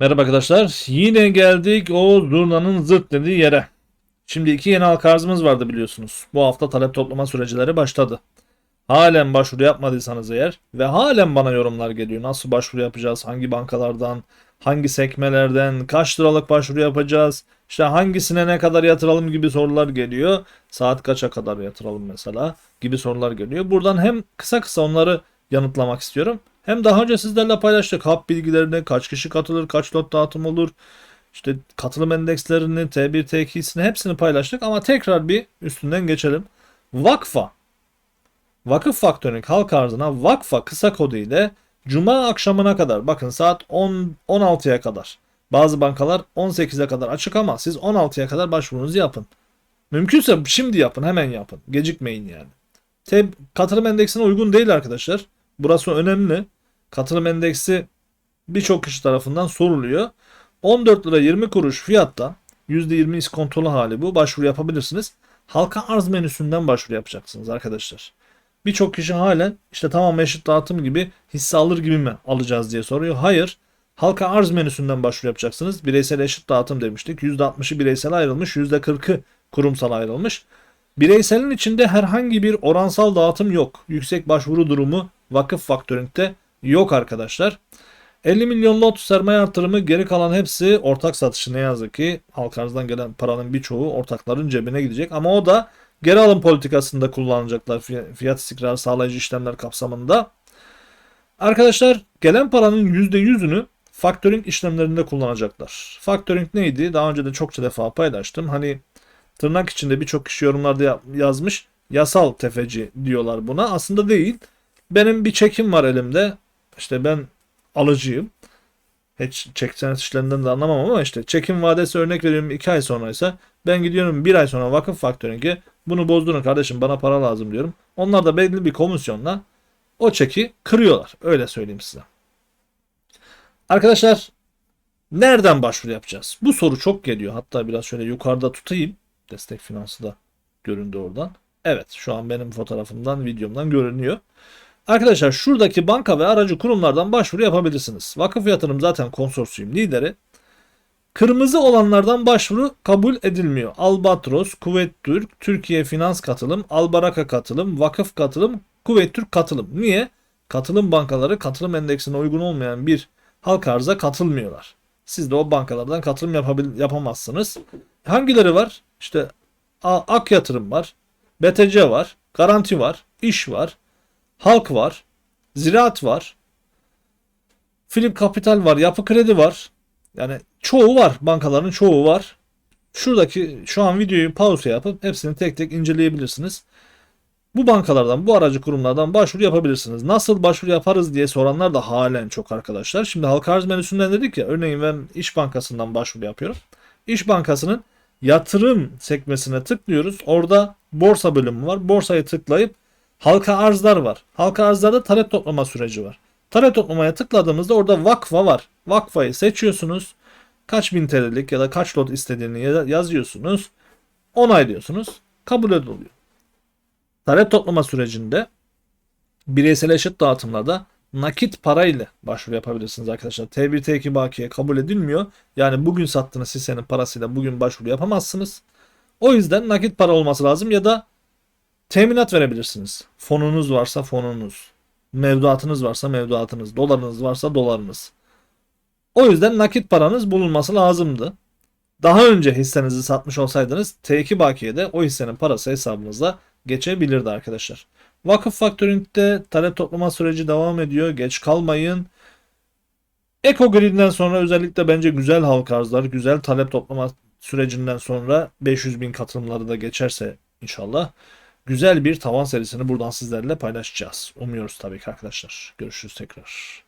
Merhaba arkadaşlar. Yine geldik o zurnanın zırt dediği yere. Şimdi iki yeni halka arzımız vardı biliyorsunuz. Bu hafta talep toplama süreçleri başladı. Halen başvuru yapmadıysanız eğer ve halen bana yorumlar geliyor. Nasıl başvuru yapacağız? Hangi bankalardan? Hangi sekmelerden? Kaç liralık başvuru yapacağız? İşte hangisine ne kadar yatıralım gibi sorular geliyor. Saat kaça kadar yatıralım mesela gibi sorular geliyor. Buradan hem kısa kısa onları yanıtlamak istiyorum. Hem daha önce sizlerle paylaştık hap bilgilerini, kaç kişi katılır, kaç lot dağıtım olur, işte katılım endekslerini, T1, T2'sini hepsini paylaştık ama tekrar bir üstünden geçelim. Vakfa, vakıf faktörün halk arzına vakfa kısa kodu ile Cuma akşamına kadar bakın saat 10 16'ya kadar. Bazı bankalar 18'e kadar açık ama siz 16'ya kadar başvurunuzu yapın. Mümkünse şimdi yapın, hemen yapın. Gecikmeyin yani. Te- katılım endeksine uygun değil arkadaşlar. Burası önemli. Katılım endeksi birçok kişi tarafından soruluyor. 14 lira 20 kuruş fiyatta %20 iskontolu hali bu. Başvuru yapabilirsiniz. Halka arz menüsünden başvuru yapacaksınız arkadaşlar. Birçok kişi halen işte tamam eşit dağıtım gibi hisse alır gibi mi alacağız diye soruyor. Hayır. Halka arz menüsünden başvuru yapacaksınız. Bireysel eşit dağıtım demiştik. %60'ı bireysel ayrılmış, %40'ı kurumsal ayrılmış. Bireyselin içinde herhangi bir oransal dağıtım yok. Yüksek başvuru durumu vakıf faktöringde yok arkadaşlar. 50 milyon lot sermaye artırımı geri kalan hepsi ortak satışı ne yazık ki halk arzdan gelen paranın birçoğu ortakların cebine gidecek ama o da geri alım politikasında kullanacaklar fiy- fiyat istikrarı sağlayıcı işlemler kapsamında. Arkadaşlar gelen paranın %100'ünü faktöring işlemlerinde kullanacaklar. Faktöring neydi? Daha önce de çokça defa paylaştım. Hani tırnak içinde birçok kişi yorumlarda ya- yazmış. Yasal tefeci diyorlar buna. Aslında değil. Benim bir çekim var elimde. İşte ben alıcıyım. Hiç çek senet işlerinden de anlamam ama işte çekim vadesi örnek veriyorum 2 ay sonraysa ben gidiyorum 1 ay sonra vakıf faktöringe bunu bozdurun kardeşim bana para lazım diyorum. Onlar da belli bir komisyonla o çeki kırıyorlar. Öyle söyleyeyim size. Arkadaşlar nereden başvuru yapacağız? Bu soru çok geliyor. Hatta biraz şöyle yukarıda tutayım. Destek finansı da göründü oradan. Evet şu an benim fotoğrafımdan videomdan görünüyor. Arkadaşlar şuradaki banka ve aracı kurumlardan başvuru yapabilirsiniz. Vakıf yatırım zaten konsorsiyum lideri. Kırmızı olanlardan başvuru kabul edilmiyor. Albatros, Kuvvet Türk, Türkiye Finans Katılım, Albaraka Katılım, Vakıf Katılım, Kuvvet Türk Katılım. Niye? Katılım bankaları katılım endeksine uygun olmayan bir halk arıza katılmıyorlar. Siz de o bankalardan katılım yapabil- yapamazsınız. Hangileri var? İşte A- Ak Yatırım var, BTC var, Garanti var, İş var, Halk var. Ziraat var. Philip Capital var. Yapı Kredi var. Yani çoğu var. Bankaların çoğu var. Şuradaki şu an videoyu pause yapıp hepsini tek tek inceleyebilirsiniz. Bu bankalardan, bu aracı kurumlardan başvuru yapabilirsiniz. Nasıl başvuru yaparız diye soranlar da halen çok arkadaşlar. Şimdi halka arz menüsünden dedik ya, örneğin ben İş Bankası'ndan başvuru yapıyorum. İş Bankası'nın yatırım sekmesine tıklıyoruz. Orada borsa bölümü var. Borsaya tıklayıp Halka arzlar var. Halka arzlarda talep toplama süreci var. Talep toplamaya tıkladığımızda orada vakfa var. Vakfayı seçiyorsunuz. Kaç bin TL'lik ya da kaç lot istediğini ya- yazıyorsunuz. Onaylıyorsunuz. Kabul ediliyor. Talep toplama sürecinde bireysel eşit dağıtımlarda nakit parayla başvuru yapabilirsiniz arkadaşlar. T1 T2 bakiye kabul edilmiyor. Yani bugün sattığınız hissenin parasıyla bugün başvuru yapamazsınız. O yüzden nakit para olması lazım ya da Teminat verebilirsiniz. Fonunuz varsa fonunuz. Mevduatınız varsa mevduatınız. Dolarınız varsa dolarınız. O yüzden nakit paranız bulunması lazımdı. Daha önce hissenizi satmış olsaydınız T2 bakiyede o hissenin parası hesabınıza geçebilirdi arkadaşlar. Vakıf faktöringde talep toplama süreci devam ediyor. Geç kalmayın. EcoGrid'den sonra özellikle bence güzel halk arzlar, güzel talep toplama sürecinden sonra 500 bin katılımları da geçerse inşallah güzel bir tavan serisini buradan sizlerle paylaşacağız. Umuyoruz tabii ki arkadaşlar. Görüşürüz tekrar.